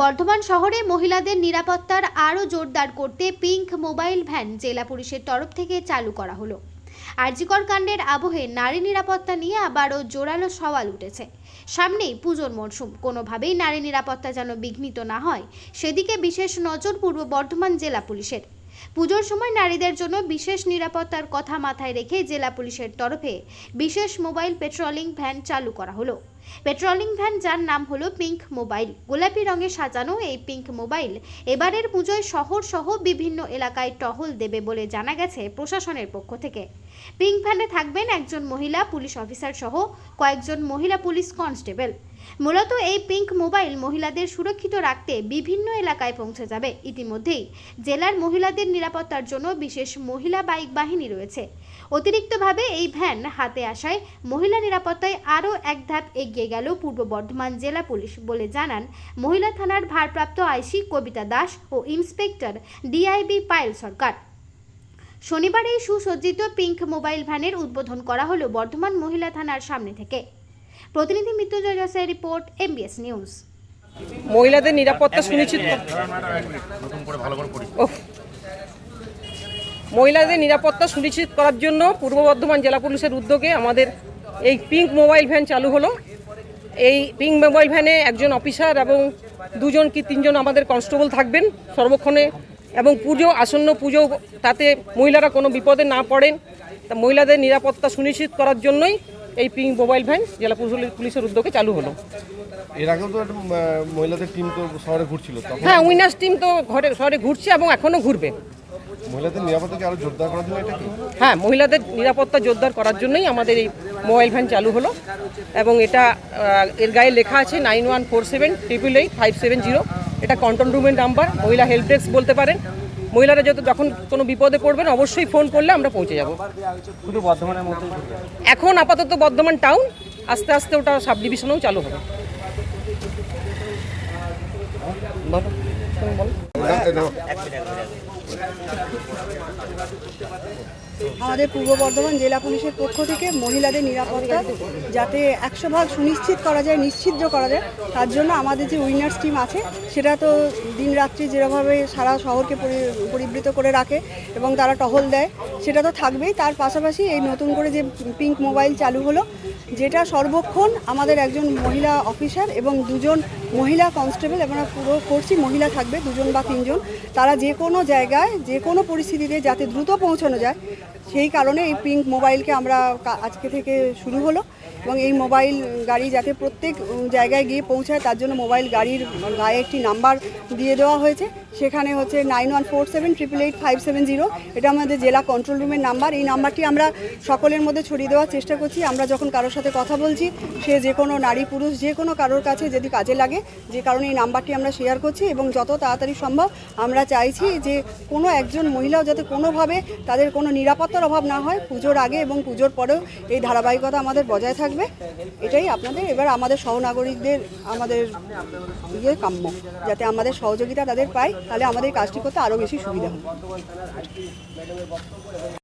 বর্ধমান শহরে মহিলাদের নিরাপত্তার আরও জোরদার করতে পিঙ্ক মোবাইল ভ্যান জেলা পুলিশের তরফ থেকে চালু করা হলো। আরজিকর কাণ্ডের আবহে নারী নিরাপত্তা নিয়ে আবারও জোরালো সওয়াল উঠেছে। সামনেই পুজোর মরশুম, কোনোভাবেই নারী নিরাপত্তা যেন বিঘ্নিত না হয়, সেদিকে বিশেষ নজর পূর্ব বর্ধমান জেলা পুলিশের। পুজোর সময় নারীদের জন্য বিশেষ নিরাপত্তার কথা মাথায় রেখে জেলা পুলিশের তরফে বিশেষ মোবাইল পেট্রোলিং ভ্যান চালু করা হলো। পেট্রোলিং ভ্যান যার নাম হলো পিঙ্ক মোবাইল গোলাপি রঙে সাজানো এই পিঙ্ক মোবাইল এবারের পুজোয় শহর সহ বিভিন্ন এলাকায় টহল দেবে বলে জানা গেছে প্রশাসনের পক্ষ থেকে। পিঙ্ক ভ্যানে থাকবেন একজন মহিলা পুলিশ অফিসার সহ কয়েকজন মহিলা পুলিশ কনস্টেবল। মূলত এই পিঙ্ক মোবাইল মহিলাদের সুরক্ষিত রাখতে বিভিন্ন এলাকায় পৌঁছে যাবে। ইতিমধ্যেই জেলার মহিলাদের নিরাপত্তার জন্য বিশেষ মহিলা বাইক বাহিনী রয়েছে। অতিরিক্তভাবে এই ভ্যান হাতে আসায় মহিলা নিরাপত্তায় আরও এক ধাপ এগিয়ে গেল পূর্ব বর্ধমান জেলা পুলিশ বলে জানান মহিলা থানার ভারপ্রাপ্ত আইসি কবিতা দাস ও ইন্সপেক্টর ডিআইবি পায়েল সরকার। শনিবার এই সুসজ্জিত পিঙ্ক মোবাইল ভ্যানের উদ্বোধন করা হলো বর্ধমান মহিলা থানার সামনে থেকে। প্রতিনিধি মৃত্যুঞ্জয় জসের রিপোর্ট, এমবিএস নিউজ। মহিলাদের নিরাপত্তা সুনিশ্চিত। মহিলাদের নিরাপত্তা সুনিশ্চিত করার জন্য পূর্ব বর্ধমান জেলা পুলিশের উদ্যোগে আমাদের এই পিঙ্ক মোবাইল ভ্যান চালু হলো। এই পিঙ্ক মোবাইল ভ্যানে একজন অফিসার এবং দুজন কি তিনজন আমাদের কনস্টেবল থাকবেন। সর্বক্ষণে এবং পুজো আসন্ন পুজো তাতে মহিলারা কোনো বিপদে না পড়েন। তা মহিলাদের নিরাপত্তা সুনিশ্চিত করার জন্যই এই পিঙ্ক মোবাইল ভ্যান জেলা পুলিশের উদ্যোগে চালু হলো। এর আগেও তো একটা মহিলাদের টিম তো শহরে ঘুরছিল হ্যাঁ উইনার্স টিম তো ঘরে শহরে ঘুরছে এবং এখনও ঘুরবে। মহিলাদের নিরাপত্তাকে আরও জোরদার করার জন্য এটা কি? হ্যাঁ মহিলাদের নিরাপত্তা জোরদার করার জন্যই আমাদের এই মোবাইল ভ্যান চালু হলো। এবং এটা এর গায়ে লেখা আছে nine one four seven triple eight five seven zero. এটা কন্ট্রোল রুমের নাম্বার মহিলা হেল্প ডেস্ক বলতে পারেন। মহিলারা যত যখন কোনো বিপদে পড়বেন অবশ্যই ফোন করলে আমরা পৌঁছে যাব। শুধু বর্ধমানের মধ্যে এখন আপাতত বর্ধমান টাউন আস্তে আস্তে ওটা সাব ডিভিশনেও চালু হবে। বলো। আমাদের পূর্ব বর্ধমান জেলা পুলিশের পক্ষ থেকে মহিলাদের নিরাপত্তা যাতে একশো ভাগ সুনিশ্চিত করা যায়, নিশ্চিদ্র করা যায়, তার জন্য আমাদের যে উইনার্স টিম আছে, সেটা তো দিনরাত্রি যেভাবে সারা শহরকে পরি- পরিবৃত করে রাখে এবং তারা টহল দেয়, সেটা তো থাকবেই। তার পাশাপাশি এই নতুন করে যে পিঙ্ক মোবাইল চালু হলো যেটা সর্বক্ষণ আমাদের একজন মহিলা অফিসার এবং দুজন মহিলা কনস্টেবল আমরা পুরো করছি, মহিলা থাকবে, দুজন বা তিনজন, তারা যে কোনো জায়গায়, যে কোনো পরিস্থিতিতে যাতে দ্রুত পৌঁছানো যায়, সেই কারণে এই পিঙ্ক মোবাইলকে আমরা আজকে থেকে শুরু হলো। এবং এই মোবাইল গাড়ি যাতে প্রত্যেক জায়গায় গিয়ে পৌঁছায়, তার জন্য মোবাইল গাড়ির গায়ে একটি নাম্বার দিয়ে দেওয়া হয়েছে। সেখানে হচ্ছে nine one four seven triple eight five seven zero. এটা আমাদের জেলা কন্ট্রোল রুমের নাম্বার এই নাম্বারটি আমরা সকলের মধ্যে ছড়িয়ে দেওয়ার চেষ্টা করছি। আমরা যখন কারোর সাথে কথা বলছি, সে যে কোনো নারী, পুরুষ, যে কোনো কারোর কাছে যদি কাজে লাগে, যে কারণে এই নাম্বারটি আমরা শেয়ার করছি এবং যত তাড়াতাড়ি সম্ভব আমরা চাইছি যে কোনো একজন মহিলাও যাতে কোনোভাবে তাদের কোনো নিরাপত্তার অভাব না হয় পুজোর আগে এবং পুজোর পরেও এই ধারাবাহিকতা আমাদের বজায় থাকবে। এটাই আপনাদের। এবার আমাদের সহনাগরিকদের আমাদের ইয়ে কাম্য, যাতে আমাদের সহযোগিতা তাদের পায়। তাহলে আমাদের কাজটি করতে আরও বেশি সুবিধা হবে।